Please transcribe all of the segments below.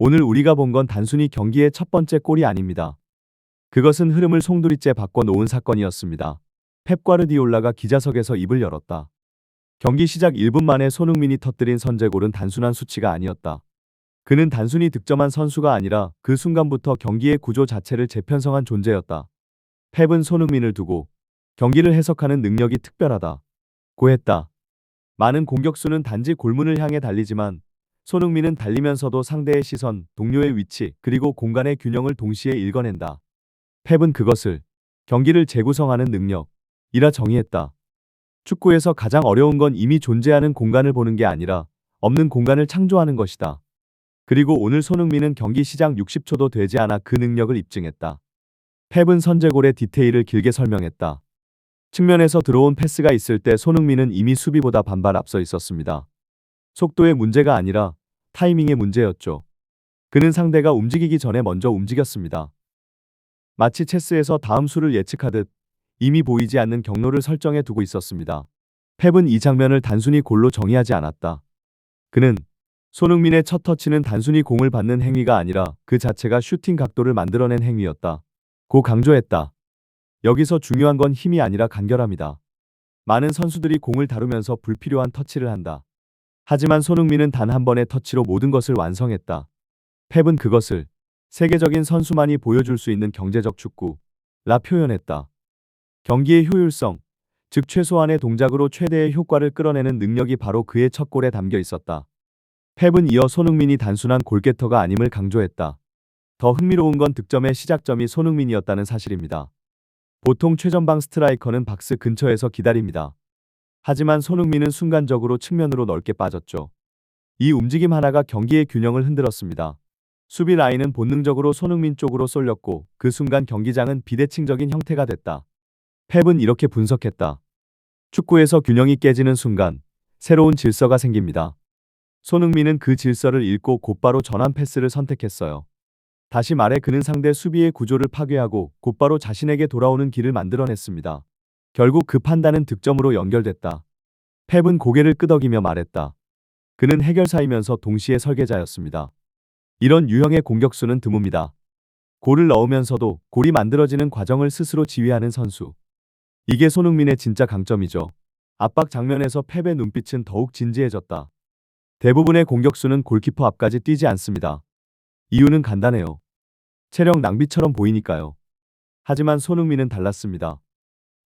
오늘 우리가 본 건 단순히 경기의 첫 번째 골이 아닙니다. 그것은 흐름을 송두리째 바꿔놓은 사건이었습니다. 펩 과르디올라가 기자석에서 입을 열었다. 경기 시작 1분 만에 손흥민이 터뜨린 선제골은 단순한 수치가 아니었다. 그는 단순히 득점한 선수가 아니라 그 순간부터 경기의 구조 자체를 재편성한 존재였다. 펩은 손흥민을 두고 경기를 해석하는 능력이 특별하다. 고했다. 많은 공격수는 단지 골문을 향해 달리지만 손흥민은 달리면서도 상대의 시선, 동료의 위치, 그리고 공간의 균형을 동시에 읽어낸다. 펩은 그것을 경기를 재구성하는 능력이라 정의했다. 축구에서 가장 어려운 건 이미 존재하는 공간을 보는 게 아니라 없는 공간을 창조하는 것이다. 그리고 오늘 손흥민은 경기 시작 60초도 되지 않아 그 능력을 입증했다. 펩은 선제골의 디테일을 길게 설명했다. 측면에서 들어온 패스가 있을 때 손흥민은 이미 수비보다 반발 앞서 있었습니다. 속도의 문제가 아니라 타이밍의 문제였죠. 그는 상대가 움직이기 전에 먼저 움직였습니다. 마치 체스에서 다음 수를 예측하듯 이미 보이지 않는 경로를 설정해 두고 있었습니다. 펩은 이 장면을 단순히 골로 정의하지 않았다. 그는 손흥민의 첫 터치는 단순히 공을 받는 행위가 아니라 그 자체가 슈팅 각도를 만들어낸 행위였다. 고 강조했다. 여기서 중요한 건 힘이 아니라 간결함이다. 많은 선수들이 공을 다루면서 불필요한 터치를 한다. 하지만 손흥민은 단 한 번의 터치로 모든 것을 완성했다. 펩은 그것을 세계적인 선수만이 보여줄 수 있는 경제적 축구라 표현했다. 경기의 효율성, 즉 최소한의 동작으로 최대의 효과를 끌어내는 능력이 바로 그의 첫 골에 담겨 있었다. 펩은 이어 손흥민이 단순한 골게터가 아님을 강조했다. 더 흥미로운 건 득점의 시작점이 손흥민이었다는 사실입니다. 보통 최전방 스트라이커는 박스 근처에서 기다립니다. 하지만 손흥민은 순간적으로 측면으로 넓게 빠졌죠. 이 움직임 하나가 경기의 균형을 흔들었습니다. 수비 라인은 본능적으로 손흥민 쪽으로 쏠렸고 그 순간 경기장은 비대칭적인 형태가 됐다. 펩은 이렇게 분석했다. 축구에서 균형이 깨지는 순간 새로운 질서가 생깁니다. 손흥민은 그 질서를 읽고 곧바로 전환 패스를 선택했어요. 다시 말해 그는 상대 수비의 구조를 파괴하고 곧바로 자신에게 돌아오는 길을 만들어냈습니다. 결국 그 판단은 득점으로 연결됐다. 펩은 고개를 끄덕이며 말했다. 그는 해결사이면서 동시에 설계자였습니다. 이런 유형의 공격수는 드뭅니다. 골을 넣으면서도 골이 만들어지는 과정을 스스로 지휘하는 선수. 이게 손흥민의 진짜 강점이죠. 압박 장면에서 펩의 눈빛은 더욱 진지해졌다. 대부분의 공격수는 골키퍼 앞까지 뛰지 않습니다. 이유는 간단해요. 체력 낭비처럼 보이니까요. 하지만 손흥민은 달랐습니다.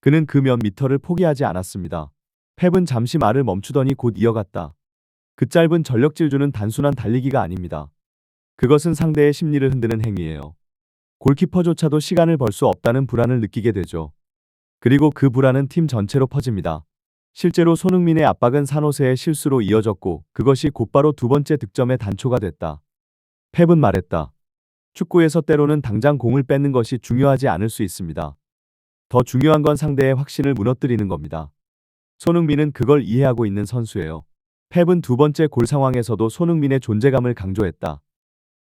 그는 그 몇 미터를 포기하지 않았습니다. 펩은 잠시 말을 멈추더니 곧 이어갔다. 그 짧은 전력 질주는 단순한 달리기가 아닙니다. 그것은 상대의 심리를 흔드는 행위예요. 골키퍼조차도 시간을 벌 수 없다는 불안을 느끼게 되죠. 그리고 그 불안은 팀 전체로 퍼집니다. 실제로 손흥민의 압박은 산호세의 실수로 이어졌고 그것이 곧바로 두 번째 득점의 단초가 됐다. 펩은 말했다. 축구에서 때로는 당장 공을 뺏는 것이 중요하지 않을 수 있습니다. 더 중요한 건 상대의 확신을 무너뜨리는 겁니다. 손흥민은 그걸 이해하고 있는 선수예요. 펩은 두 번째 골 상황에서도 손흥민의 존재감을 강조했다.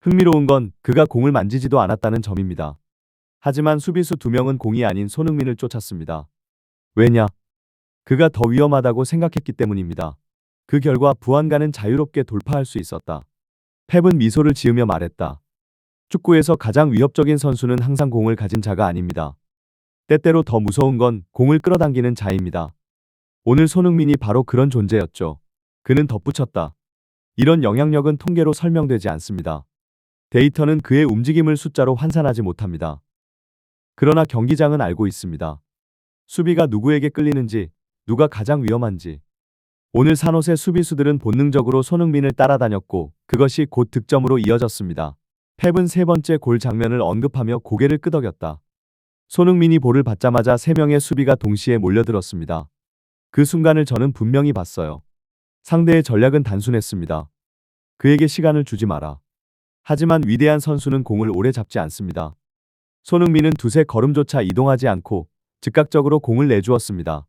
흥미로운 건 그가 공을 만지지도 않았다는 점입니다. 하지만 수비수 두 명은 공이 아닌 손흥민을 쫓았습니다. 왜냐? 그가 더 위험하다고 생각했기 때문입니다. 그 결과 부안가는 자유롭게 돌파할 수 있었다. 펩은 미소를 지으며 말했다. 축구에서 가장 위협적인 선수는 항상 공을 가진 자가 아닙니다. 때때로 더 무서운 건 공을 끌어당기는 자입니다. 오늘 손흥민이 바로 그런 존재였죠. 그는 덧붙였다. 이런 영향력은 통계로 설명되지 않습니다. 데이터는 그의 움직임을 숫자로 환산하지 못합니다. 그러나 경기장은 알고 있습니다. 수비가 누구에게 끌리는지, 누가 가장 위험한지. 오늘 산호세 수비수들은 본능적으로 손흥민을 따라다녔고 그것이 곧 득점으로 이어졌습니다. 펩은 세 번째 골 장면을 언급하며 고개를 끄덕였다. 손흥민이 볼을 받자마자 세 명의 수비가 동시에 몰려들었습니다. 그 순간을 저는 분명히 봤어요. 상대의 전략은 단순했습니다. 그에게 시간을 주지 마라. 하지만 위대한 선수는 공을 오래 잡지 않습니다. 손흥민은 두세 걸음조차 이동하지 않고 즉각적으로 공을 내주었습니다.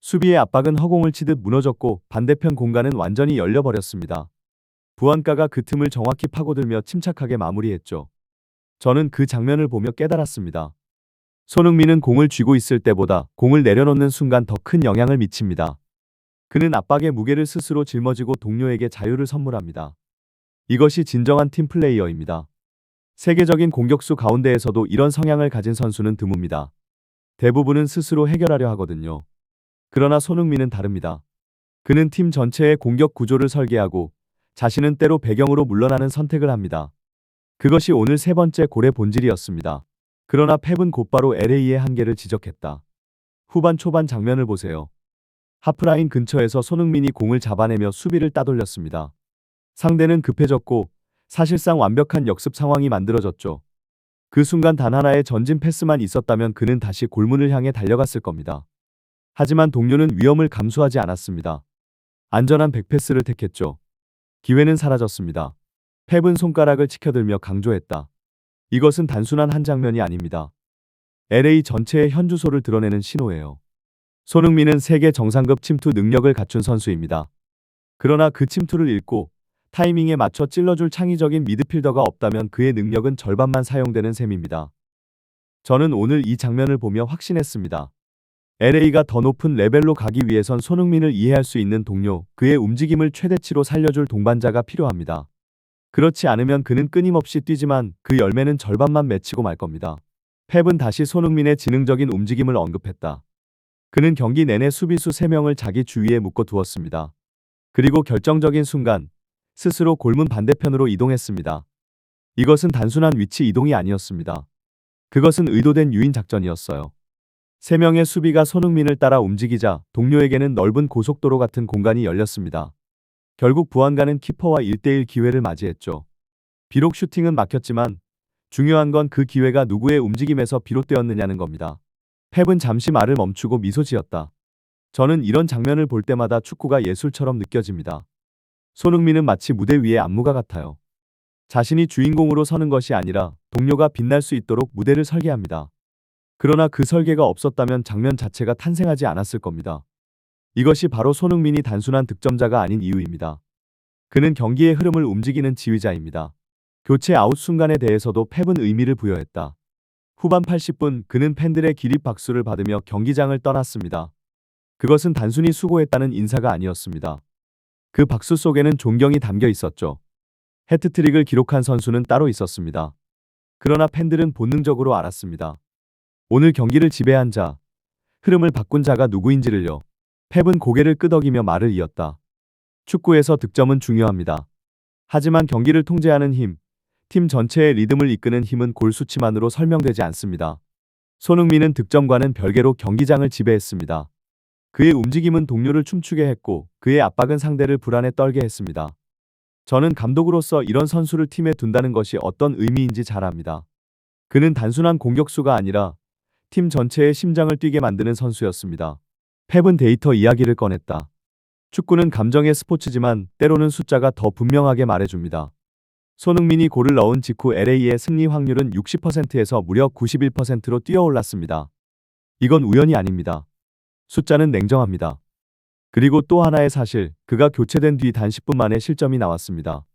수비의 압박은 허공을 치듯 무너졌고 반대편 공간은 완전히 열려버렸습니다. 부안가가 그 틈을 정확히 파고들며 침착하게 마무리했죠. 저는 그 장면을 보며 깨달았습니다. 손흥민은 공을 쥐고 있을 때보다 공을 내려놓는 순간 더 큰 영향을 미칩니다. 그는 압박의 무게를 스스로 짊어지고 동료에게 자유를 선물합니다. 이것이 진정한 팀 플레이어입니다. 세계적인 공격수 가운데에서도 이런 성향을 가진 선수는 드뭅니다. 대부분은 스스로 해결하려 하거든요. 그러나 손흥민은 다릅니다. 그는 팀 전체의 공격 구조를 설계하고 자신은 때로 배경으로 물러나는 선택을 합니다. 그것이 오늘 세 번째 골의 본질이었습니다. 그러나 펩은 곧바로 LA의 한계를 지적했다. 후반 초반 장면을 보세요. 하프라인 근처에서 손흥민이 공을 잡아내며 수비를 따돌렸습니다. 상대는 급해졌고 사실상 완벽한 역습 상황이 만들어졌죠. 그 순간 단 하나의 전진 패스만 있었다면 그는 다시 골문을 향해 달려갔을 겁니다. 하지만 동료는 위험을 감수하지 않았습니다. 안전한 백패스를 택했죠. 기회는 사라졌습니다. 펩은 손가락을 치켜들며 강조했다. 이것은 단순한 한 장면이 아닙니다. LA 전체의 현 주소를 드러내는 신호예요. 손흥민은 세계 정상급 침투 능력을 갖춘 선수입니다. 그러나 그 침투를 읽고 타이밍에 맞춰 찔러줄 창의적인 미드필더가 없다면 그의 능력은 절반만 사용되는 셈입니다. 저는 오늘 이 장면을 보며 확신했습니다. LA가 더 높은 레벨로 가기 위해선 손흥민을 이해할 수 있는 동료, 그의 움직임을 최대치로 살려줄 동반자가 필요합니다. 그렇지 않으면 그는 끊임없이 뛰지만 그 열매는 절반만 맺히고 말 겁니다. 펩은 다시 손흥민의 지능적인 움직임을 언급했다. 그는 경기 내내 수비수 3명을 자기 주위에 묶어 두었습니다. 그리고 결정적인 순간 스스로 골문 반대편으로 이동했습니다. 이것은 단순한 위치 이동이 아니었습니다. 그것은 의도된 유인 작전이었어요. 세 명의 수비가 손흥민을 따라 움직이자 동료에게는 넓은 고속도로 같은 공간이 열렸습니다. 결국 부안가는 키퍼와 1대1 기회를 맞이했죠. 비록 슈팅은 막혔지만 중요한 건 그 기회가 누구의 움직임에서 비롯되었느냐는 겁니다. 펩은 잠시 말을 멈추고 미소 지었다. 저는 이런 장면을 볼 때마다 축구가 예술처럼 느껴집니다. 손흥민은 마치 무대 위의 안무가 같아요. 자신이 주인공으로 서는 것이 아니라 동료가 빛날 수 있도록 무대를 설계합니다. 그러나 그 설계가 없었다면 장면 자체가 탄생하지 않았을 겁니다. 이것이 바로 손흥민이 단순한 득점자가 아닌 이유입니다. 그는 경기의 흐름을 움직이는 지휘자입니다. 교체 아웃 순간에 대해서도 펩은 의미를 부여했다. 후반 80분 그는 팬들의 기립 박수를 받으며 경기장을 떠났습니다. 그것은 단순히 수고했다는 인사가 아니었습니다. 그 박수 속에는 존경이 담겨 있었죠. 해트트릭을 기록한 선수는 따로 있었습니다. 그러나 팬들은 본능적으로 알았습니다. 오늘 경기를 지배한 자, 흐름을 바꾼 자가 누구인지를요. 펩은 고개를 끄덕이며 말을 이었다. 축구에서 득점은 중요합니다. 하지만 경기를 통제하는 힘, 팀 전체의 리듬을 이끄는 힘은 골 수치만으로 설명되지 않습니다. 손흥민은 득점과는 별개로 경기장을 지배했습니다. 그의 움직임은 동료를 춤추게 했고 그의 압박은 상대를 불안에 떨게 했습니다. 저는 감독으로서 이런 선수를 팀에 둔다는 것이 어떤 의미인지 잘 압니다. 그는 단순한 공격수가 아니라 팀 전체의 심장을 뛰게 만드는 선수였습니다. 펩은 데이터 이야기를 꺼냈다. 축구는 감정의 스포츠지만 때로는 숫자가 더 분명하게 말해줍니다. 손흥민이 골을 넣은 직후 LA의 승리 확률은 60%에서 무려 91%로 뛰어올랐습니다. 이건 우연이 아닙니다. 숫자는 냉정합니다. 그리고 또 하나의 사실, 그가 교체된 뒤 단 10분 만에 실점이 나왔습니다.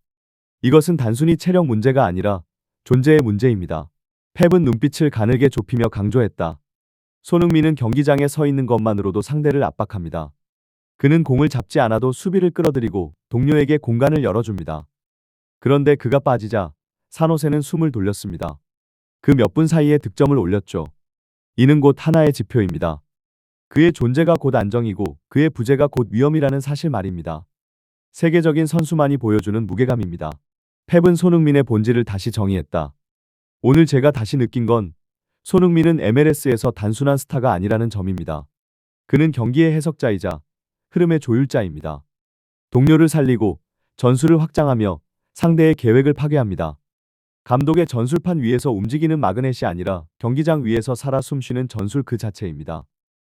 이것은 단순히 체력 문제가 아니라 존재의 문제입니다. 펩은 눈빛을 가늘게 좁히며 강조했다. 손흥민은 경기장에 서 있는 것만으로도 상대를 압박합니다. 그는 공을 잡지 않아도 수비를 끌어들이고 동료에게 공간을 열어줍니다. 그런데 그가 빠지자 산호세는 숨을 돌렸습니다. 그 몇 분 사이에 득점을 올렸죠. 이는 곧 하나의 지표입니다. 그의 존재가 곧 안정이고 그의 부재가 곧 위험이라는 사실 말입니다. 세계적인 선수만이 보여주는 무게감입니다. 펩은 손흥민의 본질을 다시 정의했다. 오늘 제가 다시 느낀 건 손흥민은 MLS에서 단순한 스타가 아니라는 점입니다. 그는 경기의 해석자이자 흐름의 조율자입니다. 동료를 살리고 전술을 확장하며 상대의 계획을 파괴합니다. 감독의 전술판 위에서 움직이는 마그넷이 아니라 경기장 위에서 살아 숨쉬는 전술 그 자체입니다.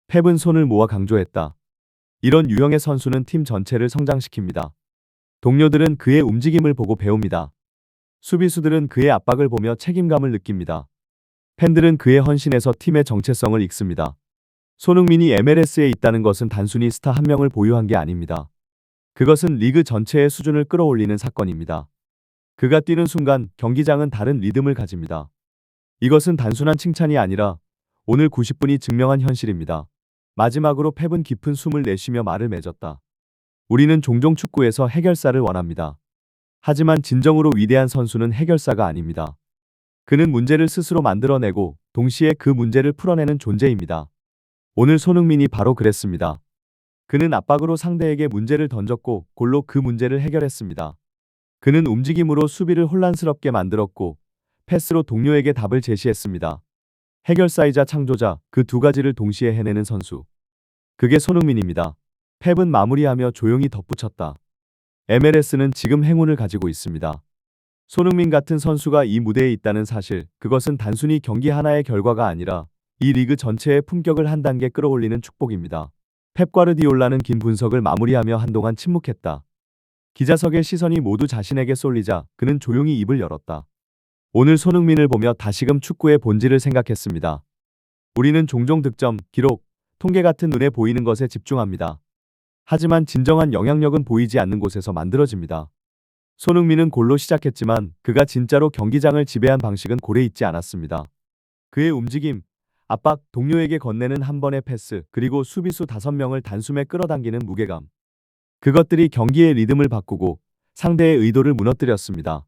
펩은 손을 모아 강조했다. 이런 유형의 선수는 팀 전체를 성장시킵니다. 동료들은 그의 움직임을 보고 배웁니다. 수비수들은 그의 압박을 보며 책임감을 느낍니다. 팬들은 그의 헌신에서 팀의 정체성을 읽습니다. 손흥민이 MLS에 있다는 것은 단순히 스타 한 명을 보유한 게 아닙니다. 그것은 리그 전체의 수준을 끌어올리는 사건입니다. 그가 뛰는 순간 경기장은 다른 리듬을 가집니다. 이것은 단순한 칭찬이 아니라 오늘 90분이 증명한 현실입니다. 마지막으로 펩은 깊은 숨을 내쉬며 말을 맺었다. 우리는 종종 축구에서 해결사를 원합니다. 하지만 진정으로 위대한 선수는 해결사가 아닙니다. 그는 문제를 스스로 만들어내고 동시에 그 문제를 풀어내는 존재입니다. 오늘 손흥민이 바로 그랬습니다. 그는 압박으로 상대에게 문제를 던졌고 골로 그 문제를 해결했습니다. 그는 움직임으로 수비를 혼란스럽게 만들었고 패스로 동료에게 답을 제시했습니다. 해결사이자 창조자 그 두 가지를 동시에 해내는 선수. 그게 손흥민입니다. 펩은 마무리하며 조용히 덧붙였다. MLS는 지금 행운을 가지고 있습니다. 손흥민 같은 선수가 이 무대에 있다는 사실, 그것은 단순히 경기 하나의 결과가 아니라 이 리그 전체의 품격을 한 단계 끌어올리는 축복입니다. 펩 과르디올라는 긴 분석을 마무리하며 한동안 침묵했다. 기자석의 시선이 모두 자신에게 쏠리자 그는 조용히 입을 열었다. 오늘 손흥민을 보며 다시금 축구의 본질을 생각했습니다. 우리는 종종 득점, 기록, 통계 같은 눈에 보이는 것에 집중합니다. 하지만 진정한 영향력은 보이지 않는 곳에서 만들어집니다. 손흥민은 골로 시작했지만 그가 진짜로 경기장을 지배한 방식은 고래 있지 않았습니다. 그의 움직임, 압박, 동료에게 건네는 한 번의 패스, 그리고 수비수 5명을 단숨에 끌어당기는 무게감. 그것들이 경기의 리듬을 바꾸고 상대의 의도를 무너뜨렸습니다.